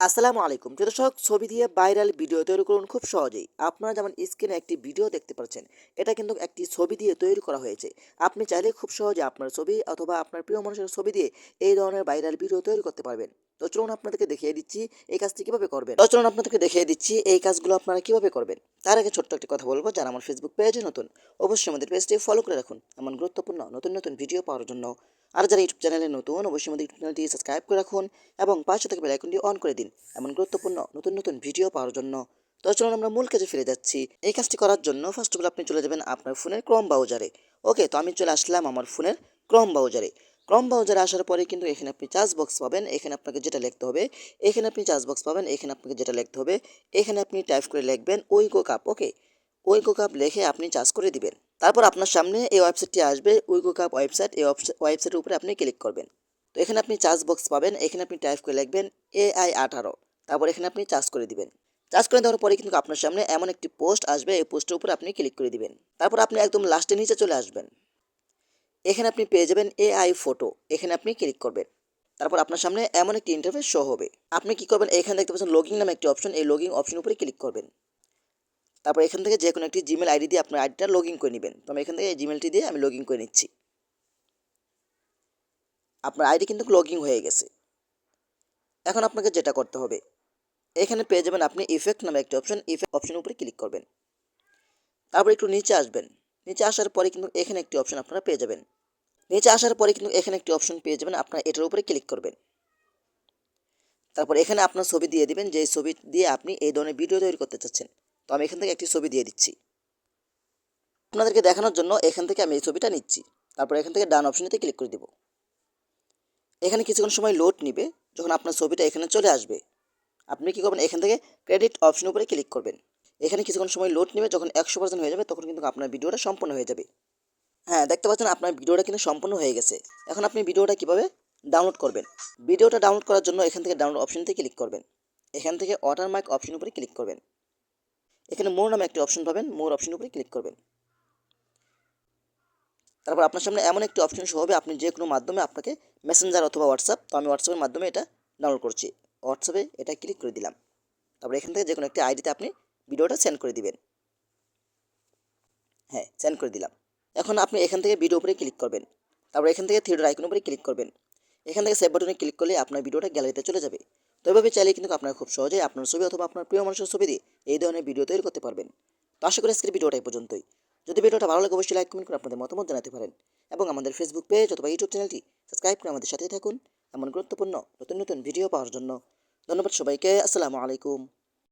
আসসালামু আলাইকুম। দর্শক, ছবি দিয়ে ভাইরাল ভিডিও তৈরি করুন খুব সহজেই। আপনারা যেমন স্ক্রিনে একটি ভিডিও দেখতে পাচ্ছেন, এটা কিন্তু একটি ছবি দিয়ে তৈরি করা হয়েছে। আপনি চাইলে খুব সহজে আপনার ছবি অথবা আপনার প্রিয় মানুষের ছবি দিয়ে এই ধরনের ভাইরাল ভিডিও তৈরি করতে পারবেন। তো চলুন আপনাদেরকে দেখিয়ে দিচ্ছি এই কাজটি কীভাবে করবেন। তো চলুন আপনাদেরকে দেখিয়ে দিচ্ছি এই কাজগুলো আপনারা কীভাবে করবেন। তার আগে ছোট্ট একটি কথা বলব, যারা আমার ফেসবুক পেজে নতুন, অবশ্যই আমাদের পেজটি ফলো করে রাখুন। এমন গুরুত্বপূর্ণ, নতুন নতুন ভিডিও পাওয়ার জন্য। আর যারা ইউটিউব চ্যানেলে নতুন, অবশ্যই আমাদের ইউটিউব চ্যানেলটি সাবস্ক্রাইব করে রাখুন এবং পাশে থেকে বেল আইকনটি অন করে দিন এমন গুরুত্বপূর্ণ নতুন নতুন ভিডিও পাওয়ার জন্য। তো চলুন আমরা মূল কাজে ফিরে যাচ্ছি। এই কাজটি করার জন্য ফার্স্ট অফ অল আপনি চলে যাবেন আপনার ফোনের ক্রম ব্রাউজারে ওকে তো আমি চলে আসলাম আমার ফোনের ক্রম ব্রাউজারে ক্রম ব্রাউজারে আসার পরে কিন্তু এখানে আপনি চার্জ বক্স পাবেন, এখানে আপনাকে যেটা লিখতে হবে, এখানে আপনি চার্জ বক্স পাবেন, এখানে আপনাকে যেটা লিখতে হবে, এখানে আপনি টাইপ করে লিখবেন ওই গো কাপ ওকে ওই গো কাপ লিখে আপনি চার্জ করে দিবেন। তারপর আপনার সামনে এই ওয়েবসাইটটি আসবে উইগো কাপ ওয়েবসাইট এই ওয়েবসাইটের উপরে আপনি ক্লিক করবেন। তো এখানে আপনি চার্জ বক্স পাবেন, এখানে আপনি টাইপ করে লিখবেন এআই আঠারো। তারপর এখানে আপনি চার্জ করে দিবেন। চার্জ করে দেওয়ার পরে কিন্তু আপনার সামনে এমন একটি পোস্ট আসবে, এই পোস্টের উপরে আপনি ক্লিক করে দিবেন। তারপর আপনি একদম লাস্টে নিচে চলে আসবেন। এখানে আপনি পেয়ে যাবেন এআই ফটো এখানে আপনি ক্লিক করবেন। তারপর আপনার সামনে এমন একটি ইন্টারফেস শো হবে। আপনি কি করবেন, এখানে দেখতে পাচ্ছেন লগিং নামে একটি অপশন এই লগিং অপশন উপরে ক্লিক করবেন। তারপর এখান থেকে যে কোনো একটি জিমেল আইডি দিয়ে আপনার আইডিটা লগ ইন করে নেবেন। তো আমি এখান থেকে এই জিমেলটি দিয়ে আমি লগ ইন করে নিচ্ছি। আপনার আইডি কিন্তু লগ ইন হয়ে গেছে। এখন আপনাকে যেটা করতে হবে, এখানে পেয়ে যাবেন আপনি ইফেক্ট নামে একটি অপশন ইফেক্ট অপশনের উপরে ক্লিক করবেন। তারপর একটু নিচে আসবেন। নিচে আসার পরে কিন্তু এখানে একটি অপশন আপনারা পেয়ে যাবেন। নিচে আসার পরে কিন্তু এখানে একটি অপশন পেয়ে যাবেন, আপনার এটার উপরে ক্লিক করবেন। তারপর এখানে আপনার ছবি দিয়ে দিবেন যে ছবি দিয়ে আপনি এই ধরনের ভিডিও তৈরি করতে চাচ্ছেন। তো আমি এখান থেকে একটি ছবি দিয়ে দিচ্ছি। আপনাদেরকে দেখানোর জন্য এখান থেকে আমি এই ছবিটা নিচ্ছি। তারপর এখান থেকে ডান অপশনেতে ক্লিক করে দিব। এখানে কিছুক্ষণ সময় লোড নিবে, যখন আপনার ছবিটা এখানে চলে আসবে। আপনি কী করবেন? এখান থেকে ক্রেডিট অপশন উপরে ক্লিক করবেন। এখানে কিছুক্ষণ সময় লোড নেবে, যখন একশো পার্সেন্ট হয়ে যাবে, তখন কিন্তু আপনার ভিডিওটা সম্পূর্ণ হয়ে যাবে। হ্যাঁ দেখতে পাচ্ছেন আপনার ভিডিওটা কিন্তু সম্পূর্ণ হয়ে গেছে। এখন আপনি ভিডিওটা কীভাবে ডাউনলোড করবেন? ভিডিওটা ডাউনলোড করার জন্য এখান থেকে ডাউনলোড অপশনতে ক্লিক করবেন। এখান থেকে ওয়াটারমার্ক অপশন উপরে ক্লিক করবেন। এখানে মোর নামে একটি অপশন পাবেন মোর অপশন উপরে ক্লিক করবেন। তারপর আপনার সামনে এমন একটি অপশন শো হবে, আপনি যে কোনো মাধ্যমে আপনাকে মেসেঞ্জার অথবা হোয়াটসঅ্যাপ তো আমি হোয়াটসঅ্যাপের মাধ্যমে এটা ডাউনলোড করছি। হোয়াটসঅ্যাপে এটা ক্লিক করে দিলাম। তারপর এখান থেকে যে কোনো একটি আইডিতে আপনি ভিডিওটা সেন্ড করে দিবেন। হ্যাঁ সেন্ড করে দিলাম। এখন আপনি এখান থেকে ভিডিও উপরে ক্লিক করবেন। তারপর এখান থেকে থিয়েটার আইকন উপরে ক্লিক করবেন। এখান থেকে সেভ বাটনে ক্লিক করলে আপনার ভিডিওটা গ্যালারিতে চলে যাবে। তো এভাবে চাইলে কিন্তু আপনারা খুব সহজেই আপনার ছবি অথবা আপনার প্রিয় মানুষের ছবি দিয়ে এই ধরনের ভিডিও তৈরি করতে পারবেন। তো আশা করি আজকের ভিডিওটা এই পর্যন্তই। যদি ভিডিওটা ভালো লাগে, অবশ্যই লাইক কমেন্ট করে আপনাদের মতামত জানাতে পারেন এবং আমাদের ফেসবুক পেজ অথবা ইউটিউব চ্যানেলটি সাবস্ক্রাইব করে আমাদের সাথে থাকুন এমন গুরুত্বপূর্ণ নতুন নতুন ভিডিও পাওয়ার জন্য। ধন্যবাদ সবাইকে, আসসালামু আলাইকুম।